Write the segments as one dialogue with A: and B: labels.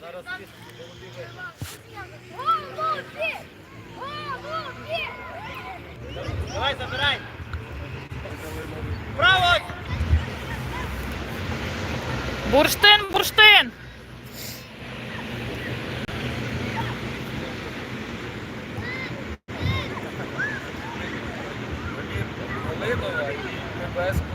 A: Зараз голубі Давай, забирай. Право!
B: Бурштин, бурштин!
A: Дай,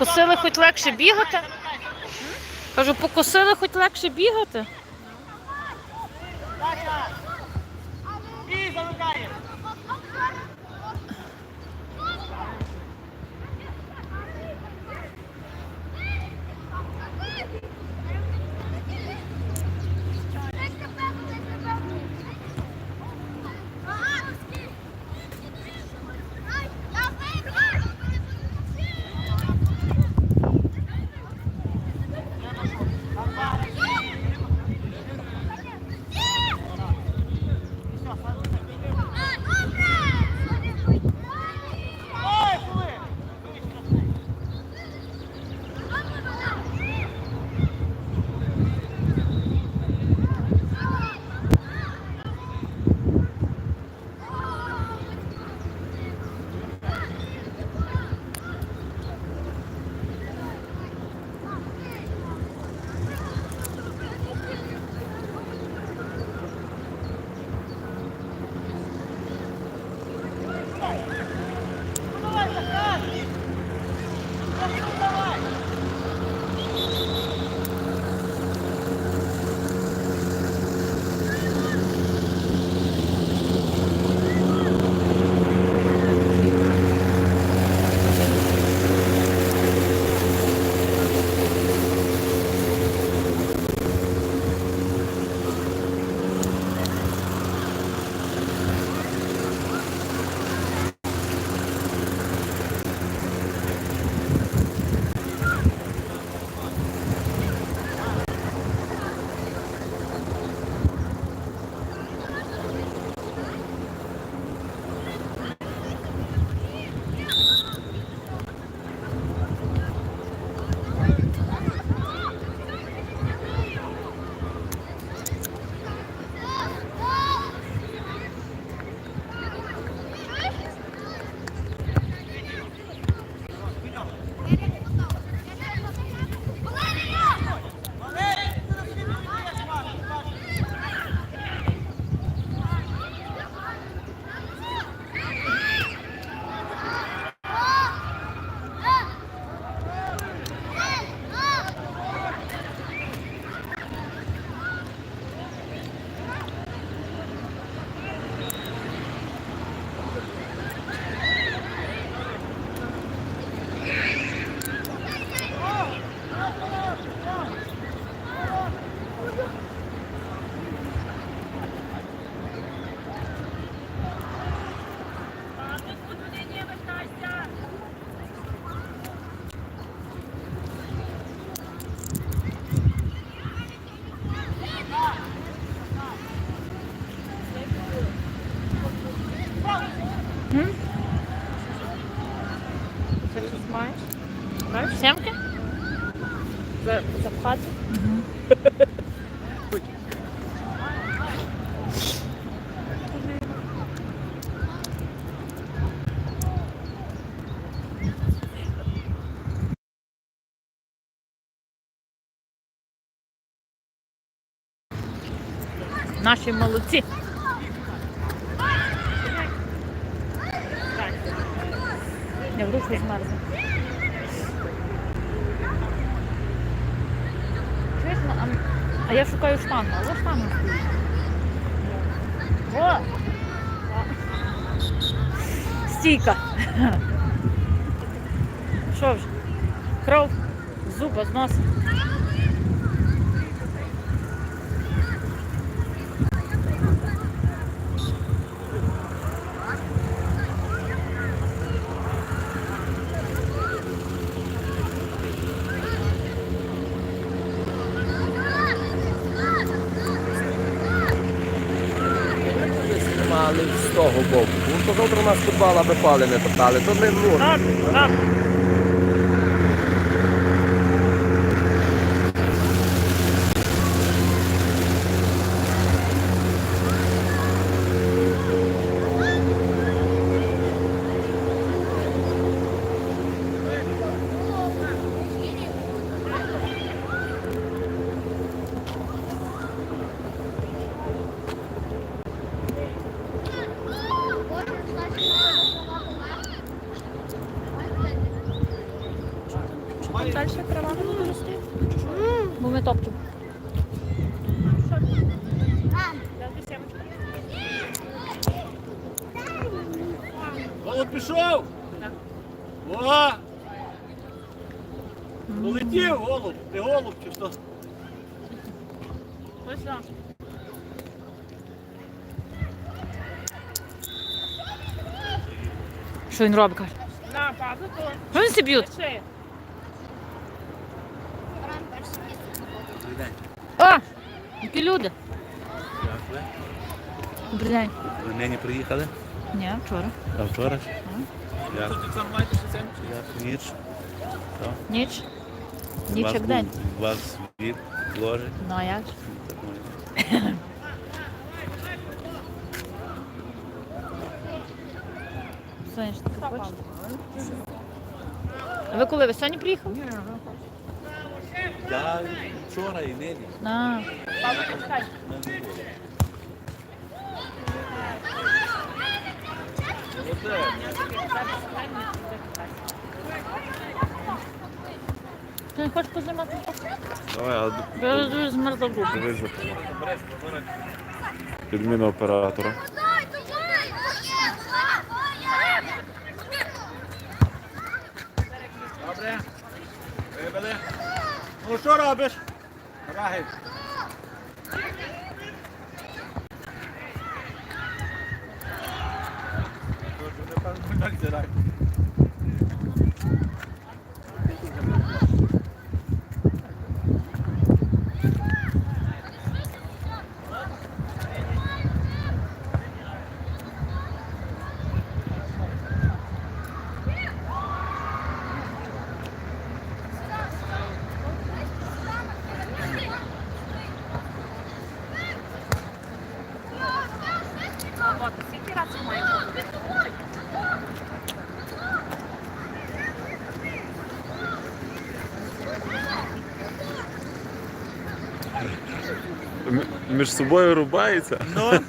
B: Покусили хоч легше бігати? Кажу, покусили хоч легше бігати?
A: Семки щось?
B: За, запхати? Наші молодці. Не в руку ну, а, я шукаю штангу, а ось штанга стоїть. О! Стійка. Що ж? Кров, зуба, з носа.
C: Мали з того боку. То завтра нас футбол, аби пали не питали. То не ну.
B: Так. Далі трава буде рости. Бо ми топчемо.
A: Голуб пішов! О! Полетів голуб, ти голуб чи що?
B: Ось так. Що він робить? каже?
D: На, папа, то
B: Що він б'ють?
D: ще.
B: О! Які люди. Добрий день.
E: Ви нині приїхали?
B: Ні, вчора.
E: А вчора? Як?
A: Тут сам маєте?
E: Як ніч?
B: Ніч. Ніч як день.
E: У вас світ, ложі.
B: Ну а як?
E: Так
B: ти хочете? А ви коли? Ви сьогодні приїхали?
E: Я вчора і нині.
B: А, ти не хочеш познімати?
E: Давай, а
B: Я дуже змерзла губи.
E: дивись за Підміна оператора.
A: Добре. Вибили. Ну що робиш? Раги. Так зирай.
E: Між собою рубається.
A: Ну.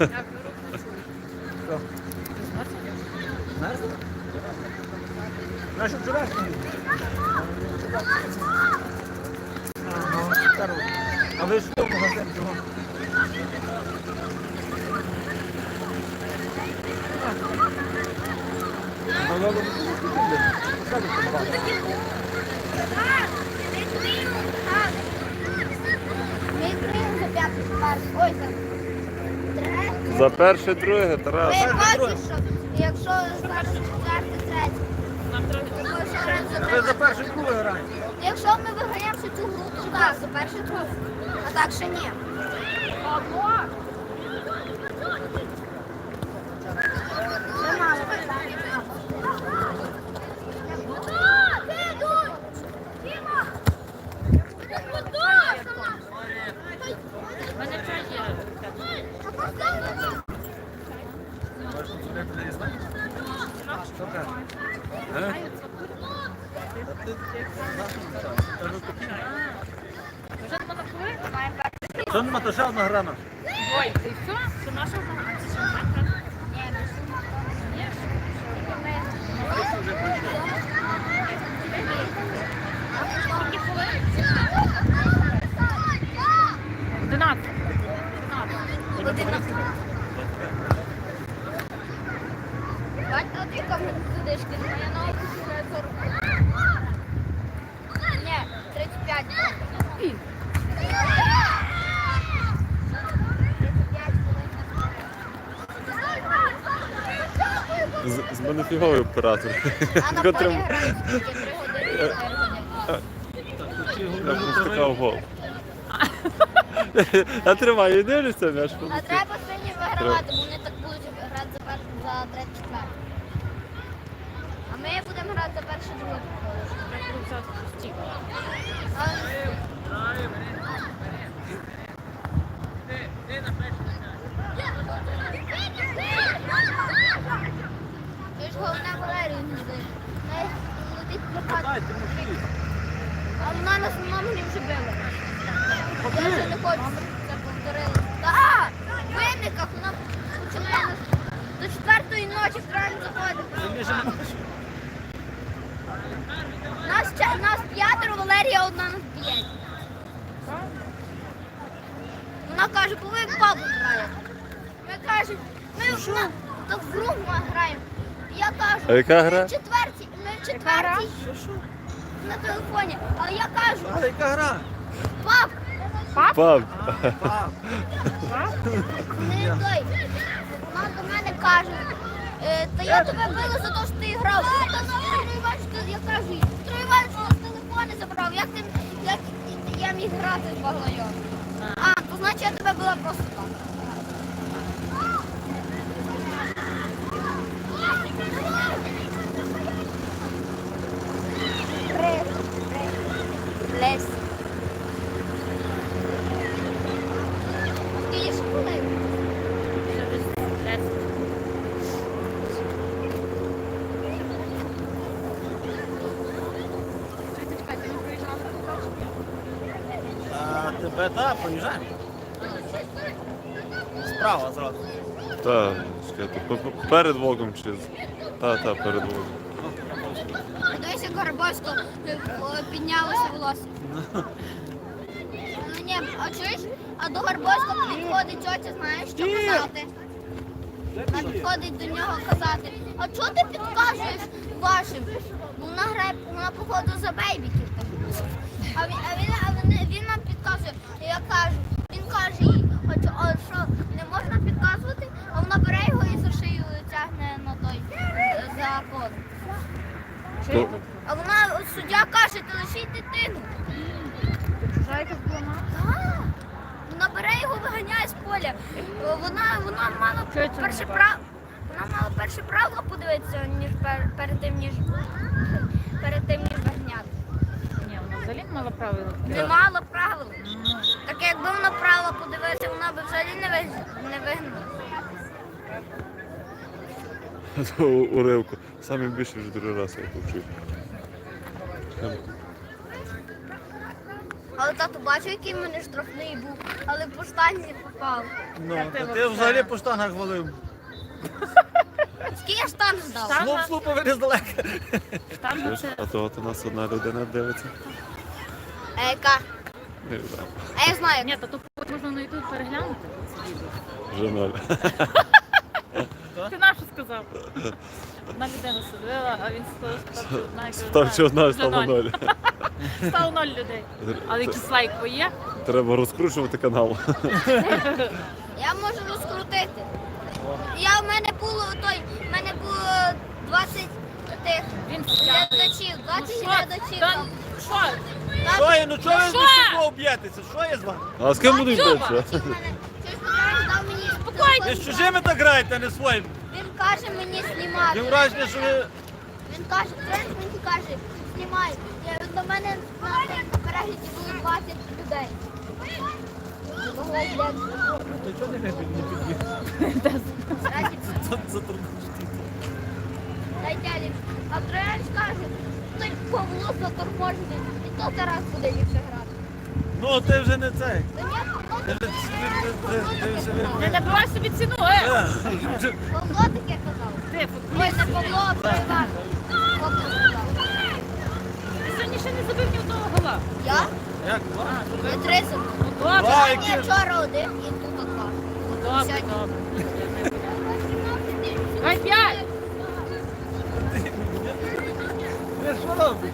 A: Наш вчорашній. А ви що магазин чого?
D: Ми відкриємо за п'ятий перший. Ой, за.
E: За перше, друге, Тарас.
D: Ви бачите, що якщо зараз четвертий, третє.
A: Ви за перше, друге граєте.
D: Якщо ми виграємо всю цю гру, то так, за перше, друге. А так ще ні.
A: Що нема, то ще одна грана.
B: Ой, ти все, що наша
D: грана. Одинадцять. Одинадцять. Одинадцять. Одинадцять. Ну,
E: З фіговий оператор.
D: А на полі грають скільки? 3 години, 4 години.
E: Я проскакав гол. Я тримаю і дивлюся, м'яч
D: А
E: полетів.
D: треба сьогодні вигравати, бо вони так будуть грати за перше, за третє четверте. А ми будемо грати за перше друге. Ти ж головне Валерію не знає. Знаєш, летить плакат. А вона на самому не вже била. Я вже не хочу, щоб це повторилося. Так, в винниках вона починає нас до четвертої ночі в крайні заходити. Нас, нас п'ятеро, Валерія одна нас б'є. Вона каже, коли в бабу грає. Ми кажемо, ми в на, то в гру ми граємо. Я кажу,
E: А яка гра?
D: ми в четвертій, ми в четвертій на телефоні. Але я кажу,
A: А яка гра?
D: пап,
E: Пап.
D: не той. Вона до мене каже, «Е, та я тебе била за те, що ти грав. Та Іванович, я кажу, Петро Іванович у телефони забрав. Як ти як я міг грати з баглою? А, то значить я тебе била просто так. Лесь. Ти є школою?
A: А тебе так. Справа зразу.
E: Та, чекайте, п- п- перед вогом чи. Та, та, перед вогом.
D: Дивись, як Горбовсько е, піднялося волосся. Ну, ні, а чуєш? А до Горбовського підходить тьотя, знаєш, що казати? Вона підходить до нього казати, а чого ти підказуєш вашим? Ну, Вона грає, вона походу за бейбіків. А він, а він, а він, він нам підказує. Я кажу, він каже їй, а, чо- що, не можна підказувати? А вона бере його і за шию тягне на той е, за А вона суддя каже, ти лишіть дитину.
B: Чужа якась була мама?
D: Так. Вона бере його, виганяє з поля. Вона, вона мала
B: Чого
D: перше
B: не
D: право. Вона мала перше правило подивитися, ніж пер- перед тим, ніж перед тим, ніж вигняти.
B: Ні, вона взагалі не мала правила.
D: Не мала правил. Так якби вона правила подивитися, вона б взагалі не виг- не вигнала.
E: У- Уривку. Самі більше вже другий раз я повчив.
D: Але тато бачив, який в мене штрафний був, але по штанзі попав.
A: Ну,
B: ти
A: ти взагалі по штангах валив.
D: Скільки я штанг здав?
B: Штанг?
A: Слуп слупа виліз далеко.
B: Це
E: А то от у нас одна людина дивиться.
D: А яка?
E: Не знаю.
D: А я знаю.
B: Ні, та тут можна на ютуб переглянути.
E: Вже ноль.
B: Ти на що сказав? Одна людина сидила, а він сказав, що одна і
E: Став чи одна, стало ноль.
B: Стало ноль людей. Але якийсь лайк є?
E: Треба розкручувати канал.
D: Я можу розкрутити. Я в мене було той, в мене було 20 тих
B: Він
D: глядачів, 20 глядачів. Там.
B: що?
A: Що є? Ну чого ви між собою б'єтеся? Що є з вами?
E: А з ким будуть битися?
A: Ви з чужими так граєте, а не своїм.
D: Він каже мені знімати.
A: Є враження, що ви...
D: Він каже, Петрович мені каже, знімай. Я, до мене на, на перегляді було 20 людей.
A: Ти чого не підбіг? Затормозити.
D: Дядя. А Трояч каже, той Павло заторможений. Хто зараз буде ліпше грати.
E: Ну, ти вже не цей.
D: Та ні,
E: Ти вже ти- ти- ти вже
B: Не набивай собі ціну, е!
D: Павло таке казав.
B: Ти,
D: Ой, не Павло, а Іван. Павло сказав.
B: ти сьогодні ще не забив ні одного гола.
D: Я?
E: Як?
D: Я три забив.
B: Ну добре,
E: Два,
D: А,
E: які?
D: ні, вчора один і тут два.
B: ну добре, добре. Давай п'ять!
E: Ти що робиш?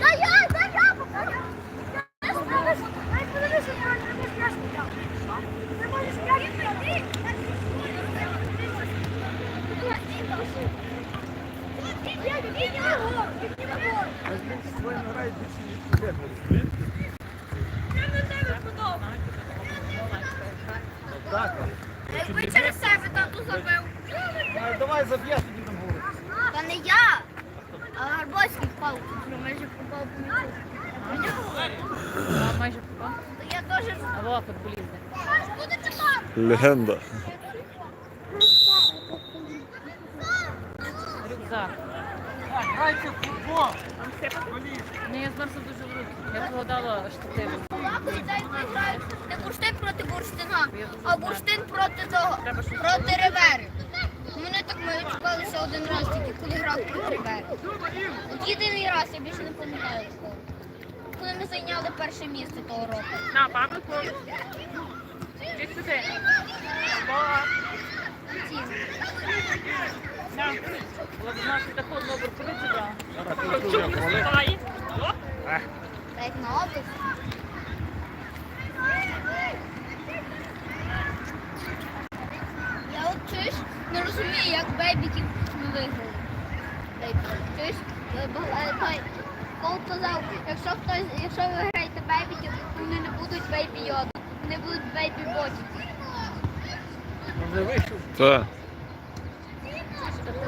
D: Да я, да я покажу. Дай подивися, я не можу я спитав. Ти можеш п'ять
E: Так.
D: Якби через себе тату забив.
E: Давай заб'єш тоді там.
D: Та не я, а Гарбовський впав. Майже попав по м'ячу.
B: Майже попав.
D: Я теж
B: А во, футболісти.
D: буде тепер.
E: Легенда. Грайте в футбол.
B: Ну, я змерзла дуже в руки. Я згадала
D: грають не бурштин проти бурштина, а бурштин проти того, проти ревери. Мене так ми чекалися один раз тільки, коли грав проти ревери. От єдиний раз, я більше не пам'ятаю такого. Коли ми зайняли перше місце того року.
B: На, папику. Іди сюди.
D: Ці.
B: На. От наш такий номер коли туди.
E: Зараз я хвалив.
B: Давай.
D: Та як на область. Я от чуєш, не розумію, як бейбіків ми виграли. Кол казав, якщо хтось, якщо ви граєте бейбіків, вони не будуть бейбі йода, вони будуть бейбі
E: вийшов. Так.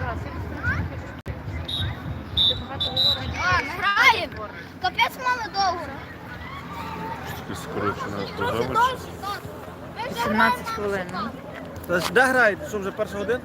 B: Тарас, я не знаю, чи ти багато говориш.
D: А, ми! Капець мало довго.
E: Скорочена
D: Трохи так. Ми вже
B: 17 хвилин.
E: Та ж де граєте? Що вже перша година?